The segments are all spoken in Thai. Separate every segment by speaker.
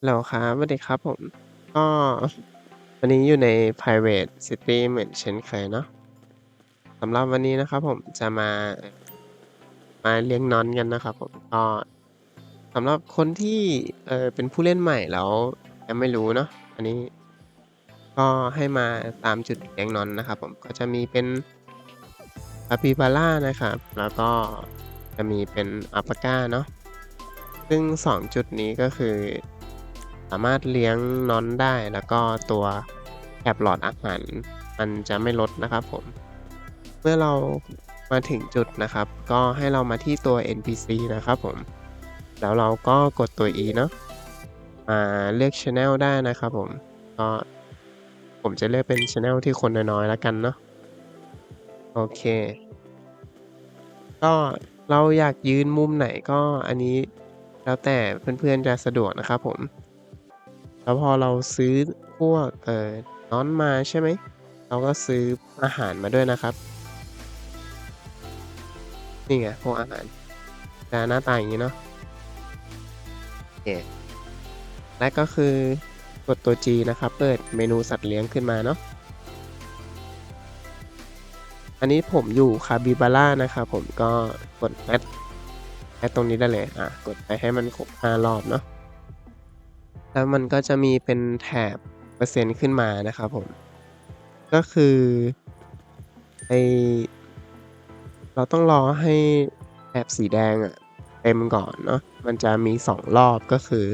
Speaker 1: ฮัลโหลครับสวัสดีครับผม ก็วันนี้อยู่ใน Private City เหมือนเช่นเคยเนาะสำหรับวันนี้นะครับผมจะมามาเลี้ยงนอนกันนะครับผมก็สำหรับคนที่เออเป็นผู้เล่นใหม่แล้วยังไม่รู้เนาะอันนี้ก็ให้มาตามจุดเลี้ยงนอนนะครับผมก็จะมีเป็น Capybara นะครับ แล้วก็จะมีเป็น Alpaca เนาะซึ่ง 2 จุดนี้ก็คือ สามารถเลี้ยงน้อนได้แล้วก็ตัวแคปหลอดอาหารมันจะไม่ลดนะครับผม เมื่อเรามาถึงจุดนะครับ ก็ให้เรามาที่ตัว NPC นะครับผม แล้วเราก็กดตัว E เนาะมาเลือก channel ได้นะครับผม ก็ผมจะเลือกเป็น channel ที่คนน้อยๆแล้วกันเนาะโอเค ก็เราอยากยืนมุมไหนก็อันนี้แล้วแต่เพื่อนๆจะสะดวกนะครับผม แล้วพอเราซื้อพวกเอ่อน้อนมาใช่ไหม เราก็ซื้ออาหารมาด้วยนะครับ นี่ไงพวกอาหารจะหน้าตาอย่างงี้เนาะโอเคและก็คือกดตัว G นะครับ เปิดเมนูสัตว์เลี้ยงขึ้นมาเนาะอันนี้ผมอยู่ Capybara นะครับผมก็กด add add ตรงนี้ได้เลยอ่ากดไปให้มันครบ5รอบเนาะ แล้วมันก็จะมีเป็นแถบเปอร์เซ็นต์ขึ้นมานะครับผม ก็คือไอเราต้องรอให้แถบสีแดงอะเต็มก่อนเนาะ มันจะมี 2 รอบก็คือ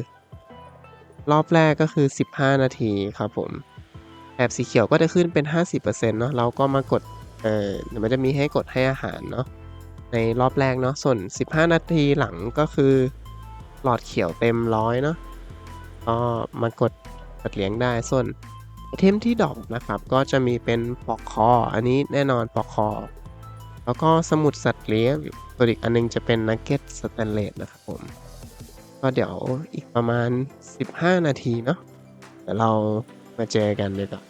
Speaker 1: รอบแรกก็คือ 15 นาทีครับผมแถบสีเขียวก็จะขึ้นเป็น 50%เนาะเราก็มากดเออเดี๋ยวมันจะมีให้กดให้อาหารเนาะในรอบแรกเนาะส่วน 15 นาทีหลังก็คือ หลอดเขียวเต็ม100เนาะ ก็มากดสัตว์เลี้ยงได้ส่วนเทมที่ดอปนะครับ ก็จะมีเป็นปลอกคอ อันนี้แน่นอนปลอกคอ แล้วก็สมุดสัตว์เลี้ยงส่วอีกอันหนึ่งจะเป็นนักเก็ตสแตนเลสนะครับผม ก็เดี๋ยวอีกประมาณ 15 นาทีเนาะเดี๋ยวเรามาเจอกันดีกว่า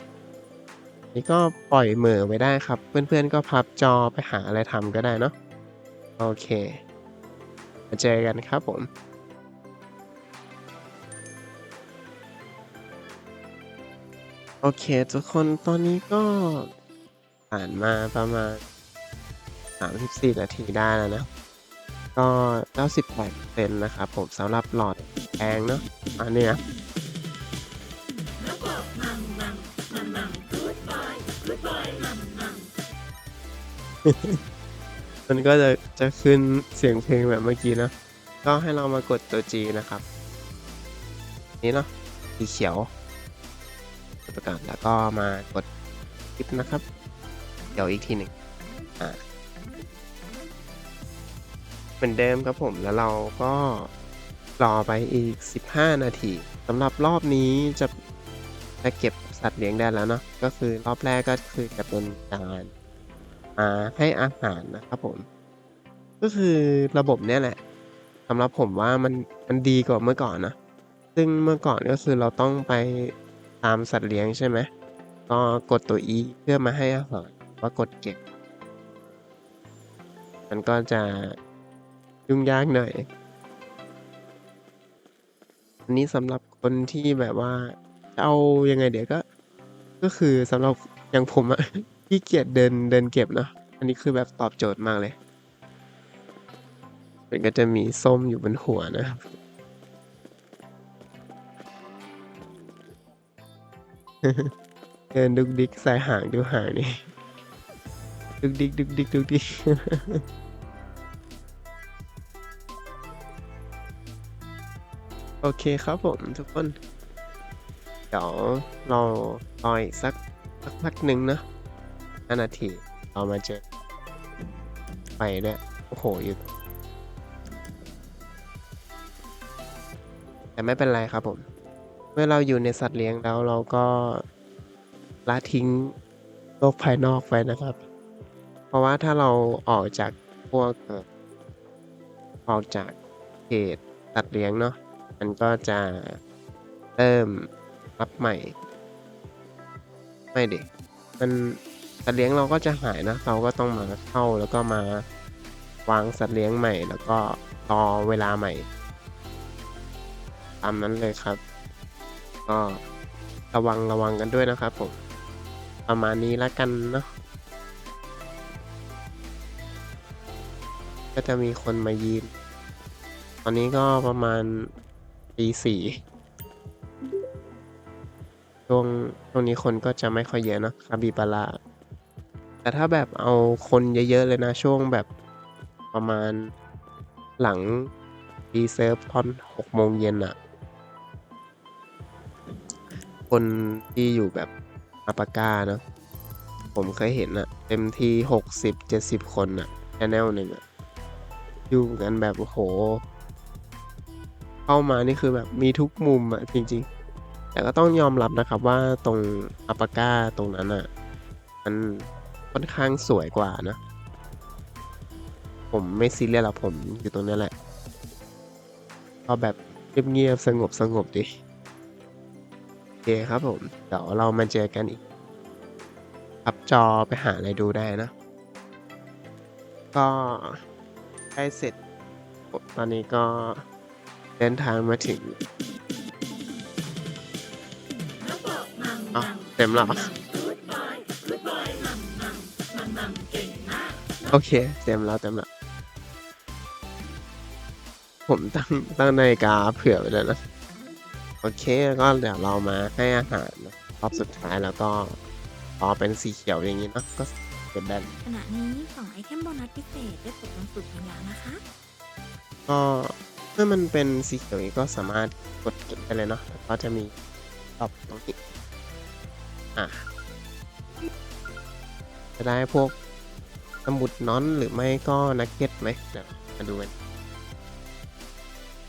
Speaker 1: นี่ก็ปล่อยเหม่อไว้ได้ครับ เพื่อนๆก็พับจอไปหาอะไรทำก็ได้เนาะโอเค มาเจอกันครับผม โอเคทุกคนตอนนี้ก็ผ่านมาประมาณ 34 นาทีได้แล้วนะ ก็ 98%นะครับผมสำหรับหลอดแดงเนาะอันนี้นะมันก็จะจะขึ้นเสียงเพลงแบบเมื่อกี้นะ ก็ให้เรามากดตัว G นะครับ นี้เนาะสีเขียว ไปก่อนแล้วก็มากดชิปนะครับ เดี๋ยวอีกทีหนึ่งอ่าเหมือนเดิมครับผมแล้วเราก็รอไปอีก 15 นาทีสำหรับรอบนี้จะจะเก็บสัตว์เลี้ยงได้แล้วเนาะก็คือรอบแรกก็คือจะเป็นการอ่าให้อาหารนะครับผม ก็คือระบบเนี้ยแหละสำหรับผมว่ามันมันดีกว่าเมื่อก่อนนะ ซึ่งเมื่อก่อนก็คือเราต้องไป ตามสัตว์เลี้ยงใช่ไหมก็กดตัว E เพื่อมาให้อาหารว่ากดเก็บ มันก็จะยุ่งยากหน่อย อันนี้สำหรับคนที่แบบว่าจะเอายังไงเดี๋ยวก็ ก็คือสำหรับอย่างผมอะขี้เกียจเดินเดินเก็บเนาะอันนี้คือแบบตอบโจทย์มากเลย มันก็จะมีส้มอยู่บนหัวนะครับ เดินดุกดิกสายหางดูหางนี่ดุกดิกดุกดิกดุกดิกโอเคครับผมทุกคน เดี๋ยวเรารออีกสักสักพักหนึ่งนาะ5นาทีเรามาเจอไฟด้วยโอ้โฮอยู่แต่ไม่เป็นไรครับผม เมื่อเราอยู่ในสัตว์เลี้ยงแล้วเราก็ละทิ้งโลกภายนอกไปนะครับ เพราะว่าถ้าเราออกจากพวกออกจากเขตสัตว์เลี้ยงเนาะมันก็จะเริ่มนับใหม่ ไม่ดิมันสัตว์เลี้ยงเราก็จะหายนะ เราก็ต้องมาเข้าแล้วก็มาวางสัตว์เลี้ยงใหม่ แล้วก็รอเวลาใหม่ ตามนั้นเลยครับ ก็ระวังระวังกันด้วยนะครับผมประมาณนี้แล้วกันเนาะก็จะมีคนมายืน ตอนนี้ก็ประมาณตีสี่ช่วงช่วงนี้คนก็จะไม่ค่อยเยอะนะคาบิบาราแต่ถ้าแบบเอาคนเยอะๆเลยนะ ช่วงแบบประมาณหลังรีเซิร์ฟตอนหกโมงเย็นอะ คนที่อยู่แบบอาปาก้าเนอะผมเคยเห็นอะเต็มที่หกสิบเจ็ดสิบคนอะแนลหนึ่งอะอยู่กันแบบโอ้โห เข้ามานี่คือแบบมีทุกมุมอะจริง ๆ แต่ก็ต้องยอมรับนะครับว่าตรงอัปาก้าตรงนั้นอะมันค่อนข้างสวยกว่านะ ผมไม่ซีเรียสหรอกผมอยู่ตรงนี้แหละเอาแบบเงียบๆสงบสงบๆดิ เคครับผม เดี๋ยวเรามาเจอกันอีกพับจอไปหาอะไรดูได้นะ ก็ใกล้เสร็จ ตอนนี้ก็เดินทางมาถึงอ๋อเต็มแล้วเหรอโอเค เต็มแล้วเต็มแล้ว ผมตั้งตั้งนาฬิกาเผื่อไว้เลยนะ โอเคก็เดี๋ยวเรามาให้อาหารนะรอบสุดท้ายแล้วก็พอเป็นสีเขียวอย่างนี้เนอะก็เก็บได้
Speaker 2: ขณะนี้กล่องไอเทมโบนัสพิเศษได้ตกลงสุดลงแล้วนะคะ
Speaker 1: ก็เมื่อมันเป็นสีเขียวอย่างนี้ก็สามารถกดเก็บได้เลยเนาะแล้วก็จะมีรอบตรงนี้อะจะได้พวกสมุดน้อนหรือไม่ก็นักเก็ตไหมเดี๋ยวมาดูกัน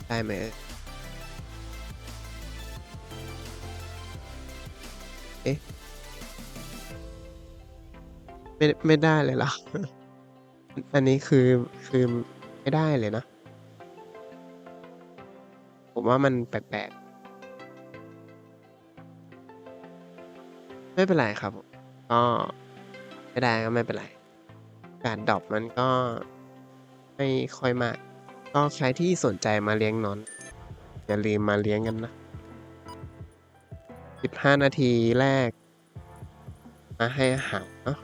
Speaker 1: ได้ไหม เอ๊ะ ไม่ไม่ได้เลยเหรอ อันนี้คือคือไม่ได้เลยนะ ผมว่ามันแปลกๆ ไม่เป็นไรครับ ก็ไม่ได้ก็ไม่เป็นไรการดรอปมันก็ไม่ค่อยมาก ก็ใครที่สนใจมาเลี้ยงนอนอย่าลืมมาเลี้ยงกันนะ 15 นาทีแรก มาให้อาหารเนาะ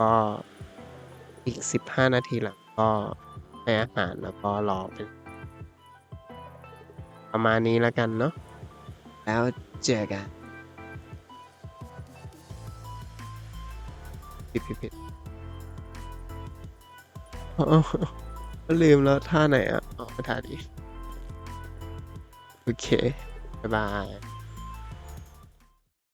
Speaker 1: ก็อีก 15 นาทีหลังก็ให้อาหารแล้วก็รอเป็นประมาณนี้แล้วกันเนาะแล้วเจอกันผิดผิดผิดอ๋อลืมแล้วท่าไหนอะอ๋อท่านี้โอเค บ๊ายบาย